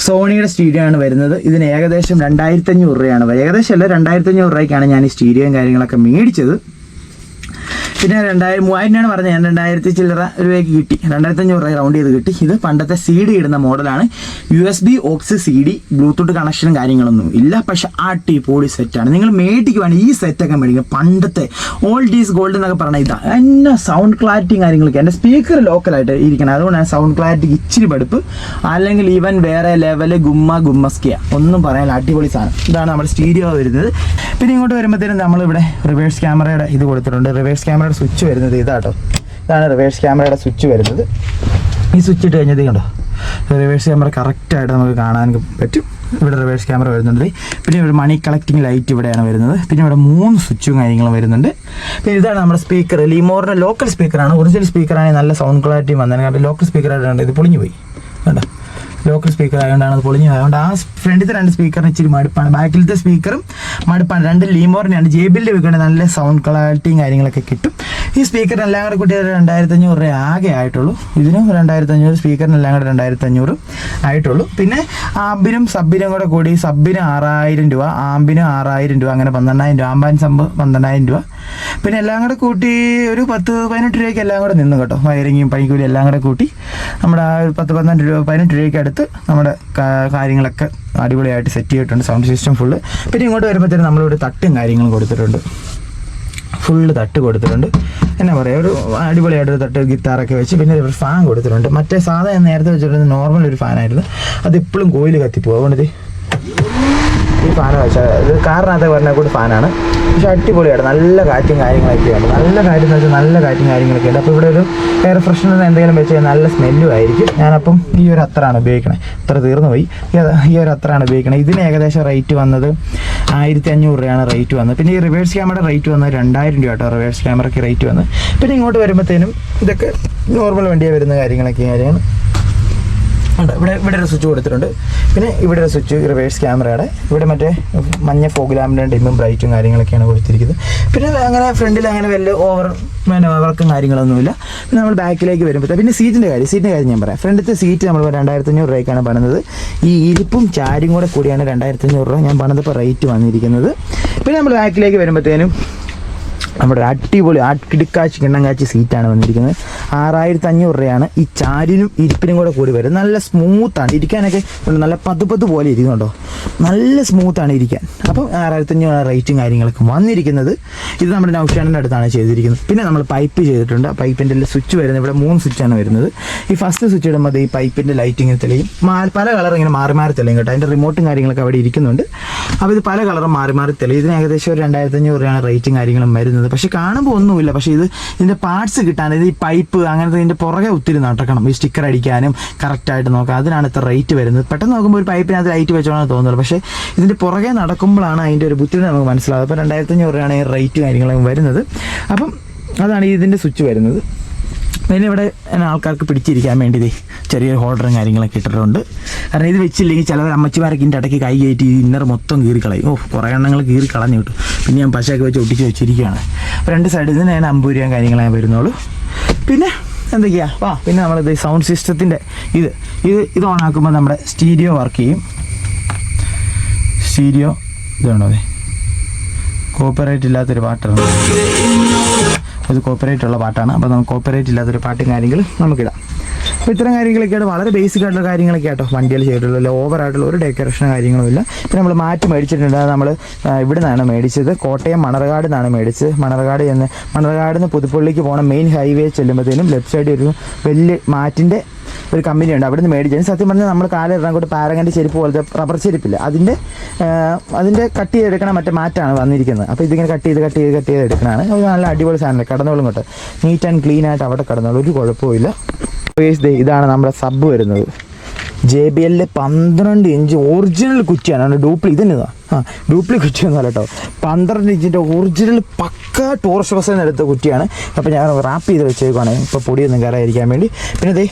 സോണിയുടെ സ്റ്റീരിയോ ആണ് വരുന്നത്. ഇതിന് ഏകദേശം രണ്ടായിരത്തി അഞ്ഞൂറ് രൂപയാണ് ഏകദേശം അല്ല രണ്ടായിരത്തി അഞ്ഞൂറ് രൂപയ്ക്കാണ് ഞാൻ ഈ സ്റ്റീരിയോയും കാര്യങ്ങളൊക്കെ മേടിച്ചത്. പിന്നെ രണ്ടായിരം മൂവായിരം രൂപയാണ് പറഞ്ഞത്. ഞാൻ രണ്ടായിരത്തി ചില്ലറ രൂപയ്ക്ക് കിട്ടി. രണ്ടായിരത്തി അഞ്ഞൂറ് രൂപ റൗണ്ട് ചെയ്ത് കിട്ടി. ഇത് പണ്ടത്തെ സി ഡി ഇടുന്ന മോഡലാണ്. U S B aux C D Bluetooth കണക്ഷനും കാര്യങ്ങളൊന്നും ഇല്ല. പക്ഷെ ആ ടി പോളി സെറ്റാണ് നിങ്ങൾ മേടിക്കുവാണെങ്കിൽ ഈ സെറ്റൊക്കെ മേടിക്കുക പണ്ടത്തെ ഓൾഡ് ഈസ് ഗോൾഡ് എന്നൊക്കെ പറഞ്ഞ ഇതാ. എന്നെ സൗണ്ട് ക്ലാരിറ്റിയും കാര്യങ്ങളൊക്കെ. എന്റെ സ്പീക്കർ ലോക്കലായിട്ട് ഇരിക്കണം. അതുകൊണ്ടാണ് സൗണ്ട് ക്ലാരിറ്റിക്ക് ഇച്ചിരി പഠിപ്പ്. അല്ലെങ്കിൽ ഈവൻ വേറെ ലെവൽ ഗുമ്മ ഗുമ്മസ്കിയ. ഒന്നും പറയാൻ അടിപൊളി സാധനം. ഇതാണ് നമ്മുടെ സ്റ്റീരിയോ വരുന്നത്. പിന്നെ ഇങ്ങോട്ട് വരുമ്പോഴത്തേനും നമ്മളിവിടെ റിവേഴ്സ് ക്യാമറയുടെ ഇത് കൊടുത്തിട്ടുണ്ട്. റിവേഴ്സ് ക്യാമറയുടെ സ്വിച്ച് വരുന്നത്. ഇതാട്ടോ. ഇതാണ് റിവേഴ്സ് ക്യാമറയുടെ സ്വിച്ച് വരുന്നത്. ഈ സ്വിച്ച് ഇട്ട് കഴിഞ്ഞത് കണ്ടോ? റിവേഴ്സ് ക്യാമറ കറക്റ്റായിട്ട് നമുക്ക് കാണാൻ പറ്റും. ഇവിടെ റിവേഴ്സ് ക്യാമറ വരുന്നുണ്ട്. പിന്നെ ഇവിടെ മണി കളക്ടിങ് ലൈറ്റ് ഇവിടെയാണ് വരുന്നത്. പിന്നെ ഇവിടെ മൂന്ന് സ്വിച്ചും കാര്യങ്ങളും വരുന്നുണ്ട്. പിന്നെ ഇതാണ് നമ്മുടെ സ്പീക്കർ ലീമോറിന്റെ ലോക്കൽ സ്പീക്കറാണ് ഒറിജിനൽ സ്പീക്കറാണെങ്കിൽ നല്ല സൗണ്ട് ക്ലാരിറ്റി വന്നതിന് കാരണം ലോക്കൽ സ്പീക്കറായിട്ടാണ് ഇത് പൊളിഞ്ഞു പോയി. കണ്ടോ? ലോക്കൽ സ്പീക്കർ ആയതുകൊണ്ടാണ് അത് പൊളിഞ്ഞു. അതുകൊണ്ട് ആ ഫ്രണ്ടിലത്തെ രണ്ട് സ്പീക്കറിന് ഇച്ചിരി മടുപ്പാണ്. ബാക്കിലത്തെ സ്പീക്കറും മടുപ്പാണ്. രണ്ട് ലീമോറിനാണ് ജെ ബില്ല് വെക്കുകയാണെങ്കിൽ നല്ല സൗണ്ട് ക്ലാരിറ്റിയും കാര്യങ്ങളൊക്കെ കിട്ടും. ഈ സ്പീക്കറിന് എല്ലാം കൂടെ കൂട്ടിയത് രണ്ടായിരത്തി അഞ്ഞൂറ് രൂപ ആകെ ആയിട്ടുള്ളൂ. ഇതിനും രണ്ടായിരത്തി അഞ്ഞൂറ് സ്പീക്കറിന് എല്ലാം കൂടെ രണ്ടായിരത്തി അഞ്ഞൂറ് ആയിട്ടുള്ളൂ. പിന്നെ ആമ്പിനും സബിനും കൂടെ കൂടി സബിന് ആറായിരം രൂപ ആമ്പിന് ആറായിരം രൂപ അങ്ങനെ പന്ത്രണ്ടായിരം രൂപ ആമ്പാൻ സമ്പ് പന്ത്രണ്ടായിരം രൂപ. പിന്നെ എല്ലാം കൂടെ കൂട്ടി ഒരു പത്ത് പതിനെട്ട് രൂപയ്ക്ക് എല്ലാം കൂടെ നിന്നു കേട്ടോ. വയറിങ്ങും പണിക്കൂലി എല്ലാം കൂടെ കൂട്ടി നമ്മുടെ ആ ഒരു പത്ത് പന്ത്രണ്ട് രൂപ പതിനെട്ട് രൂപയ്ക്ക് അടുത്ത് നമ്മുടെ കാര്യങ്ങളൊക്കെ അടിപൊളിയായിട്ട് സെറ്റ് ചെയ്തിട്ടുണ്ട്. Sound system full. പിന്നെ ഇങ്ങോട്ട് വരുമ്പോഴത്തേനും നമ്മളിവിടെ തട്ടും കാര്യങ്ങളും കൊടുത്തിട്ടുണ്ട്. ഫുള്ള് തട്ട് കൊടുത്തിട്ടുണ്ട്. എന്നാ പറയുക ഒരു അടിപൊളിയായിട്ടൊരു തട്ട് ഗിത്താറൊക്കെ വെച്ച് പിന്നെ ഒരു ഫാൻ കൊടുത്തിട്ടുണ്ട്. മറ്റേ സാധാരണ നേരത്തെ വെച്ചിരുന്നത് നോർമൽ ഒരു ഫാനായിരുന്നു അത് ഇപ്പോഴും കോയിൽ കത്തിപ്പോകും അതുകൊണ്ട് ഈ ഫാൻ വെച്ചാൽ ഇത് കാറിനകത്ത് പറഞ്ഞാൽ കൂടി ഫാനാണ് പക്ഷെ അടിപൊളിയാണ് നല്ല കാറ്റും കാര്യങ്ങളൊക്കെയാണ് നല്ല കാറ്റ് എന്ന് വെച്ചാൽ നല്ല കാറ്റും കാര്യങ്ങളൊക്കെ ഉണ്ട്. അപ്പോൾ ഇവിടെ ഒരു എയർ ഫ്രഷ്നർ എന്തെങ്കിലും വെച്ച് നല്ല സ്മെല്ലും ആയിരിക്കും. ഞാനപ്പം ഈ ഒരു അത്രയാണ് ഉപയോഗിക്കണേ. ഇത്ര തീർന്നു പോയി. ഈ ഒരു അത്രയാണ് ഉപയോഗിക്കണത് ഇതിന് ഏകദേശം റേറ്റ് വന്നത് ആയിരത്തി അഞ്ഞൂറ് രൂപയാണ് റേറ്റ് വന്നത്. പിന്നെ ഈ റിവേഴ്സ് ക്യാമറ റേറ്റ് വന്നത് രണ്ടായിരം രൂപ കേട്ടോ. റിവേഴ്സ് ക്യാമറയ്ക്ക് റേറ്റ് വന്നത്. പിന്നെ ഇങ്ങോട്ട് വരുമ്പോഴത്തേനും ഇതൊക്കെ നോർമൽ വണ്ടിയാണ് വരുന്ന കാര്യങ്ങളൊക്കെ കാര്യമാണ് ഉണ്ട്. ഇവിടെ ഇവിടെ ഒരു സ്വിച്ച് കൊടുത്തിട്ടുണ്ട്. പിന്നെ ഇവിടെ ഒരു സ്വിച്ച് റിവേഴ്സ് ക്യാമറയുടെ ഇവിടെ മറ്റേ മഞ്ഞ ഫോഗ് ഡിമ്മും ബ്രൈറ്റും കാര്യങ്ങളൊക്കെയാണ് കൊടുത്തിരിക്കുന്നത്. പിന്നെ അങ്ങനെ ഫ്രണ്ടിൽ അങ്ങനെ വലിയ ഓവർ പിന്നെ വർക്കും കാര്യങ്ങളൊന്നുമില്ല. പിന്നെ നമ്മൾ ബാക്കിലേക്ക് വരുമ്പോൾ പിന്നെ സീറ്റിന്റെ കാര്യം സീറ്റിന്റെ കാര്യം ഞാൻ പറയാം. ഫ്രണ്ടിലത്തെ സീറ്റ് നമ്മൾ രണ്ടായിരത്തി അഞ്ഞൂറ് രൂപയ്ക്കാണ് പണിത് ഈ ഇരിപ്പും ചാരും കൂടെ കൂടിയാണ് രണ്ടായിരത്തി അഞ്ഞൂറ് രൂപ ഞാൻ പണിതപ്പോൾ റേറ്റ് വന്നിരിക്കുന്നത്. പിന്നെ നമ്മൾ ബാക്കിലേക്ക് വരുമ്പോഴത്തേനും നമ്മുടെ അടിപൊളി കിടുക്കാച്ചി കിണ്ണങ്കാച്ചി സീറ്റാണ് വന്നിരിക്കുന്നത്. ആറായിരത്തി അഞ്ഞൂറ് രൂപയാണ്. ഈ ചാരിനും ഇരിപ്പിനും കൂടെ കൂടി വരും. നല്ല സ്മൂത്താണ് ഇരിക്കാനൊക്കെ നല്ല പത്ത് പത്ത് പോലെ ഇരിക്കുന്നുണ്ടോ? നല്ല സ്മൂത്താണ് ഇരിക്കാൻ. അപ്പം ആറായിരത്തി അഞ്ഞൂറ് റേറ്റും കാര്യങ്ങളൊക്കെ വന്നിരിക്കുന്നത്. ഇത് നമ്മുടെ നൗഷാണിന്റെ അടുത്താണ് ചെയ്തിരിക്കുന്നത്. പിന്നെ നമ്മൾ പൈപ്പ് ചെയ്തിട്ടുണ്ട്. ആ പൈപ്പിന്റെ സ്വിച്ച് വരുന്നത് ഇവിടെ മൂന്ന് സ്വിച്ചാണ് വരുന്നത്. ഈ ഫസ്റ്റ് സ്വിച്ച് ഇടുമ്പോൾ ഈ പൈപ്പിന്റെ ലൈറ്റ് ഇങ്ങനെ തെളിയും. പല കളർ ഇങ്ങനെ മാറി മാറി തെളിയും കേട്ടോ. അതിന്റെ റിമോട്ടും കാര്യങ്ങളൊക്കെ അവിടെ ഇരിക്കുന്നുണ്ട്. അപ്പോൾ ഇത് പല കളറും മാറി മാറി തെളിയും. ഇതിന് ഏകദേശം ഒരു രണ്ടായിരത്തി അഞ്ഞൂറ് രൂപയാണ് റേറ്റും കാര്യങ്ങളും വരുന്നത്. പക്ഷേ കാണുമ്പോൾ ഒന്നുമില്ല. പക്ഷേ ഇത് ഇതിന്റെ പാർട്സ് കിട്ടാൻ ഇത് ഈ പൈപ്പ് അങ്ങനത്തെ ഇതിന്റെ പുറകെ ഒത്തിരി നടക്കണം. ഈ സ്റ്റിക്കർ അടിക്കാനും കറക്റ്റായിട്ട് നോക്കാം. അതിനാണ് ഇത്ര റേറ്റ് വരുന്നത്. പെട്ടെന്ന് നോക്കുമ്പോൾ ഒരു പൈപ്പിനകത്ത് ലൈറ്റ് വെച്ചോളാണ് തോന്നുന്നത് പക്ഷേ ഇതിന്റെ പുറകെ നടക്കുമ്പോഴാണ് അതിന്റെ ഒരു ബുദ്ധിമുട്ട് നമുക്ക് മനസ്സിലാവുക അപ്പോൾ രണ്ടായിരത്തി അഞ്ഞൂറ് രൂപയാണ് റേറ്റ് കാര്യങ്ങളും വരുന്നത്. അപ്പം അതാണ് ഇതിന്റെ സ്വിച്ച് വരുന്നത്. പിന്നെ ഇവിടെ ആൾക്കാർക്ക് പിടിച്ചിരിക്കാൻ വേണ്ടി ചെറിയൊരു ഹോൾഡറും കാര്യങ്ങളൊക്കെ ഇട്ടിട്ടുണ്ട്. കാരണം ഇത് വെച്ചില്ലെങ്കിൽ ചിലവർ അമ്മച്ചിമാരൊക്കെ ഇതിന്റെ ഇടയ്ക്ക് കൈ കയറ്റി ഇന്നർ മൊത്തം കീറി കളയും. ഓ കുറേ എണ്ണങ്ങൾ കീറി കളഞ്ഞു കിട്ടും. പിന്നെ ഞാൻ പശയൊക്കെ വെച്ച് ഒട്ടിച്ച് വെച്ചിരിക്കുകയാണ്. അപ്പോൾ രണ്ട് സൈഡിൽ നിന്ന് ഞാൻ അമ്പൂരിയും കാര്യങ്ങളെ വരുന്നുള്ളൂ. പിന്നെ എന്തൊക്കെയാ? വാ പിന്നെ നമ്മളിത് സൗണ്ട് സിസ്റ്റത്തിന്റെ ഇത്. ഇത് ഇത് ഓണാക്കുമ്പോൾ നമ്മുടെ സ്റ്റീരിയോ വർക്ക് ചെയ്യും. സ്റ്റീരിയോ ഇതാണോ അതെ കോപ്പറേറ്റ് ഇല്ലാത്തൊരു പാട്ടാണ്. അത് കോപ്പറേറ്റ് ഉള്ള പാട്ടാണ്. അപ്പോൾ നമുക്ക് കോപ്പറേറ്റ് ഇല്ലാത്തൊരു പാട്ടും കാര്യങ്ങളും നമുക്കിടാം. അപ്പോൾ ഇത്തരം കാര്യങ്ങളൊക്കെയാണ് വളരെ ബേസിക് ആയിട്ടുള്ള കാര്യങ്ങളൊക്കെ ആട്ടോ. വണ്ടിയിൽ ചെയ്തിട്ടുള്ള ഓവർ ആയിട്ടുള്ള ഒരു ഡെക്കറേഷൻ കാര്യങ്ങളും ഇല്ല. പിന്നെ നമ്മൾ മാറ്റി മേടിച്ചിട്ടുണ്ട്. നമ്മൾ ഇവിടെ നിന്നാണ് മേടിച്ചത്. കോട്ടയം മണർകാട് നിന്നാണ് മേടിച്ചത്. മണർകാട് ചെന്ന് മണർകാട് നിന്ന് പുതുപ്പള്ളിക്ക് പോകണം മെയിൻ ഹൈവേ ചെല്ലുമ്പോഴത്തേനും ലെഫ്റ്റ് സൈഡിൽ ഒരു വലിയ മാറ്റിന്റെ ഒരു കമ്പനി ഉണ്ട് അവിടെ നിന്ന് മേടിച്ചത് സത്യം പറഞ്ഞാൽ നമ്മൾ കാലിടാൻ കൂട്ട് പാരങ്ങന്റെ ചെരുപ്പ് പോലത്തെ റബ്ബർ ചെരുപ്പില്ല. അതിന്റെ അതിന്റെ കട്ട് ചെയ്തെടുക്കണ മറ്റേ മാറ്റാണ് വന്നിരിക്കുന്നത്. അപ്പോൾ ഇതിങ്ങനെ കട്ട് ചെയ്ത് കട്ട് ചെയ്ത് കട്ട് ചെയ്ത് എടുക്കണതാണ്. അത് നല്ല അടിപൊളി സാധനം കടന്നോളും കേട്ടോ നീറ്റ് ആൻഡ് ക്ലീൻ ആയിട്ട് അവിടെ കടന്നോളൂ. ഒരു കുഴപ്പമില്ല ഇതാണ് നമ്മുടെ സബ് വരുന്നത്. ജെ ബി എല്ലിൽ പന്ത്രണ്ട് ഇഞ്ച് ഒറിജിനൽ കുറ്റിയാണ്. ഡ്യൂപ്ലി ഇതെന്നതാ ആ ഡ്യൂപ്ലി കുറ്റിയൊന്നും അല്ല കേട്ടോ. പന്ത്രണ്ട് ഇഞ്ചിന്റെ ഒറിജിനൽ പക്ക ടൂറിസ്റ്റ് ബസ്സിൽ നിന്ന് എടുത്ത കുറ്റിയാണ്. അപ്പോൾ ഞാൻ റാപ്പ് ചെയ്ത് വെച്ചേക്കുവാണ്. ഇപ്പോൾ പൊടിയൊന്നും കയറാതിരിക്കാൻ വേണ്ടി. പിന്നെ ദേ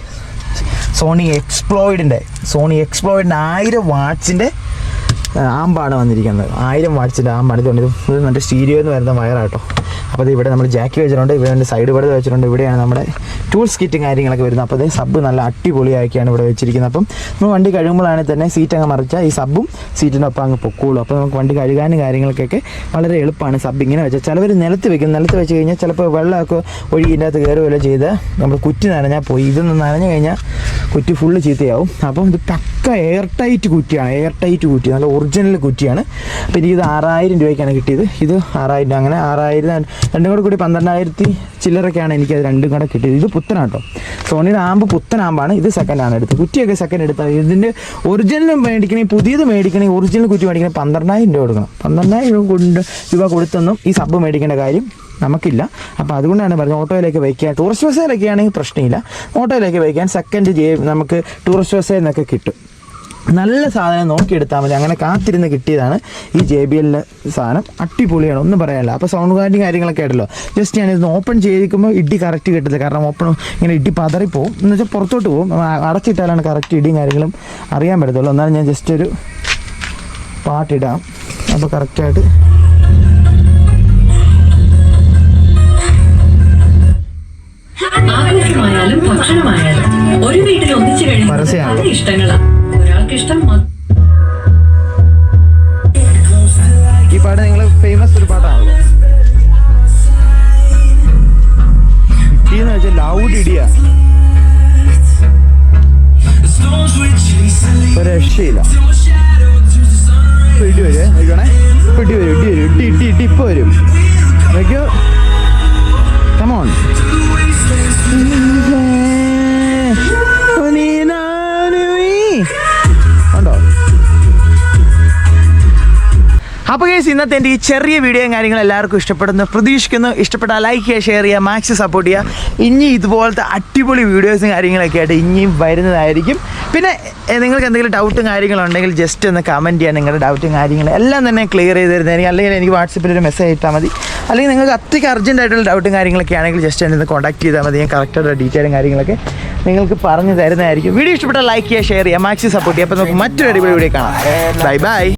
സോണി എക്സ്പ്ലോയിഡിന്റെ സോണി എക്സ്പ്ലോയിഡിന്റെ ആയിരം വാട്ട്സിന്റെ ആമ്പാണ് വന്നിരിക്കുന്നത്. ആയിരം വാട്ട്സിന്റെ ആമ്പാണ്. ഇതുകൊണ്ട് ഇത് നമ്മുടെ സ്റ്റീരിയോ എന്ന് വരുന്ന വയറാട്ടോ. അപ്പോൾ ഇത് ഇവിടെ നമ്മൾ ജാക്കി വെച്ചിട്ടുണ്ട്. ഇവിടെ സൈഡ് ഇവിടെ വെച്ചിട്ടുണ്ട്. ഇവിടെയാണ് നമ്മുടെ ടൂൾസ് കിറ്റും കാര്യങ്ങളൊക്കെ വരുന്നത്. അപ്പോൾ അതേ സബ് നല്ല അടിപൊളിയാക്കിയാണ് ഇവിടെ വെച്ചിരിക്കുന്നത്. അപ്പം നമ്മൾ വണ്ടി കഴുകുമ്പോഴാണെങ്കിൽ തന്നെ സീറ്റ് അങ്ങ് മറിച്ചാൽ ഈ സബ്ബും സീറ്റിന്റെ ഒപ്പം അങ്ങ് പൊക്കോളൂ. അപ്പോൾ നമുക്ക് വണ്ടി കഴുകാനും കാര്യങ്ങൾക്കൊക്കെ വളരെ എളുപ്പമാണ് സബ് ഇങ്ങനെ വെച്ചാൽ. ചിലവർ നിലത്ത് വെക്കും. നിലത്ത് വെച്ച് കഴിഞ്ഞാൽ ചിലപ്പോൾ വെള്ളമൊക്കെ ഒഴുകി ഇതിന്റെ അകത്ത് കയറി വല്ല ചെയ്ത്. നമ്മൾ കുറ്റി നനഞ്ഞാൽ പോയി. ഇതൊന്ന് നനഞ്ഞു കഴിഞ്ഞാൽ കുറ്റി ഫുള്ള് ചീത്തയാവും. അപ്പം ഇത് പക്ക എയർ ടൈറ്റ് കുറ്റിയാണ്. എയർ ടൈറ്റ് കുറ്റി. നല്ല ഒറിജിനൽ കുറ്റിയാണ്. അപ്പോൾ എനിക്കിത് ആറായിരം രൂപയ്ക്കാണ് കിട്ടിയത്. ഇത് ആറായിരം അങ്ങനെ ആറായിരം രണ്ടും കൂടെ കൂടി പന്ത്രണ്ടായിരത്തി ചില്ലറൊക്കെയാണ് എനിക്കത് രണ്ടും കൂടെ കിട്ടിയത്. ഇത് പുത്തനാട്ടോ. സോണിയുടെ ആമ്പ് പുത്തൻ ആമ്പാണ് ഇത് ആണ് എടുത്തത്. കുറ്റിയൊക്കെ സെക്കൻഡ് എടുത്താൽ ഇതിന്റെ ഒറിജിനൽ മേടിക്കണമെങ്കിൽ പുതിയത് മേടിക്കണമെങ്കിൽ ഒറിജിനൽ കുറ്റി മേടിക്കണമെങ്കിൽ പന്ത്രണ്ടായിരം രൂപ കൊടുക്കണം. പന്ത്രണ്ടായിരം രൂപ കൊണ്ട് രൂപ കൊടുത്തൊന്നും ഈ സബ് മേടിക്കേണ്ട കാര്യം നമുക്കില്ല. അപ്പോൾ അതുകൊണ്ടാണ് പറഞ്ഞത് ഓട്ടോയിലേക്ക് വയ്ക്കാൻ ടൂറിസ്റ്റ് ബസ്സിലൊക്കെ ആണെങ്കിൽ പ്രശ്നമില്ല. ഓട്ടോയിലേക്ക് വയ്ക്കാൻ സെക്കൻഡ് ജെ നമുക്ക് ടൂറിസ്റ്റ് ബസ്സിൽ നിന്നൊക്കെ കിട്ടും. നല്ല സാധനം നോക്കിയെടുത്താൽ മതി. അങ്ങനെ കാത്തിരുന്ന് കിട്ടിയതാണ്. ഈ ജെ ബി എല്ലിന്റെ സാധനം അടിപൊളിയാണ്. ഒന്നും പറയാനില്ല. അപ്പോൾ സൗണ്ട് ക്വാളിറ്റി കാര്യങ്ങളൊക്കെ ആയിട്ടല്ലോ. ജസ്റ്റ് ഞാൻ ഇത് ഓപ്പൺ ചെയ്തിരിക്കുമ്പോൾ ഇടി കറക്റ്റ് കിട്ടില്ല കാരണം ഓപ്പൺ ഇങ്ങനെ ഇടി പതറിപ്പോവും. എന്ന് വെച്ചാൽ പുറത്തോട്ട് പോകും. അടച്ചിട്ടാലാണ് കറക്റ്റ് ഇടിയും കാര്യങ്ങളും അറിയാൻ പറ്റത്തുള്ളൂ. എന്നാലും ഞാൻ ജസ്റ്റ് ഒരു പാട്ടിടാം അപ്പോൾ കറക്റ്റായിട്ട് ഭക്ഷണമായാലും ഒരു വീട്ടിൽ ഒന്നിച്ചു കഴിഞ്ഞാൽ പരസ്യമാണല്ലോ. ഇഷ്ടം ഈ പാട്ട് നിങ്ങൾ ഫേമസ് ഒരു പാട്ടാണല്ലോ. ഇടിയെന്ന് ലൗഡ് ഇടിയാ. ഒരു രക്ഷയില്ല. ഇടി വരുവേ നോക്കണേ ഇടി വരും ഇടി വരും ഇടി ഇടി ഇടി ഇപ്പൊ വരും. നോക്കിയോ കമോൺ ഇന്നത്തെ എന്റെ ഈ ചെറിയ വീഡിയോയും കാര്യങ്ങളും എല്ലാവർക്കും ഇഷ്ടപ്പെടുന്നു. പ്രതീക്ഷിക്കുന്നു. ഇഷ്ടപ്പെട്ടാൽ ലൈക്ക് ചെയ്യുക ഷെയർ ചെയ്യുക മാക്സ് സപ്പോർട്ട് ചെയ്യുക. ഇനി ഇതുപോലത്തെ അടിപൊളി വീഡിയോസും കാര്യങ്ങളൊക്കെ ആയിട്ട് ഇനിയും വരുന്നതായിരിക്കും. പിന്നെ നിങ്ങൾക്ക് എന്തെങ്കിലും ഡൗട്ടും കാര്യങ്ങളും ഉണ്ടെങ്കിൽ ജസ്റ്റ് ഒന്ന് കമന്റ് ചെയ്യാൻ നിങ്ങളുടെ ഡൗട്ടും കാര്യങ്ങളും എല്ലാം തന്നെ ക്ലിയർ ചെയ്ത് തരുന്നതായിരിക്കും. അല്ലെങ്കിൽ എനിക്ക് വാട്സപ്പിൽ ഒരു മെസ്സേജ് ഇട്ടാൽ മതി. അല്ലെങ്കിൽ നിങ്ങൾക്ക് അത്രയ്ക്ക് അർജന്റ് ആയിട്ടുള്ള ഡൗട്ടും കാര്യങ്ങളൊക്കെ ആണെങ്കിൽ ജസ്റ്റ് എന്നെ ഒന്ന് കോൺടാക്ട് ചെയ്താൽ മതി. ഞാൻ കറക്റ്റായിട്ടുള്ള ഡീറ്റെയിലും കാര്യങ്ങളൊക്കെ നിങ്ങൾക്ക് പറഞ്ഞു തരുന്നതായിരിക്കും. വീഡിയോ ഇഷ്ടപ്പെട്ടാൽ ലൈക്ക് ചെയ്യുക ഷെയർ ചെയ്യുക മാക്സി സപ്പോർട്ട് ചെയ്യുക. അപ്പോൾ നമുക്ക് മറ്റൊരു അടിപൊളി വീഡിയോ കാണാം. Bye bye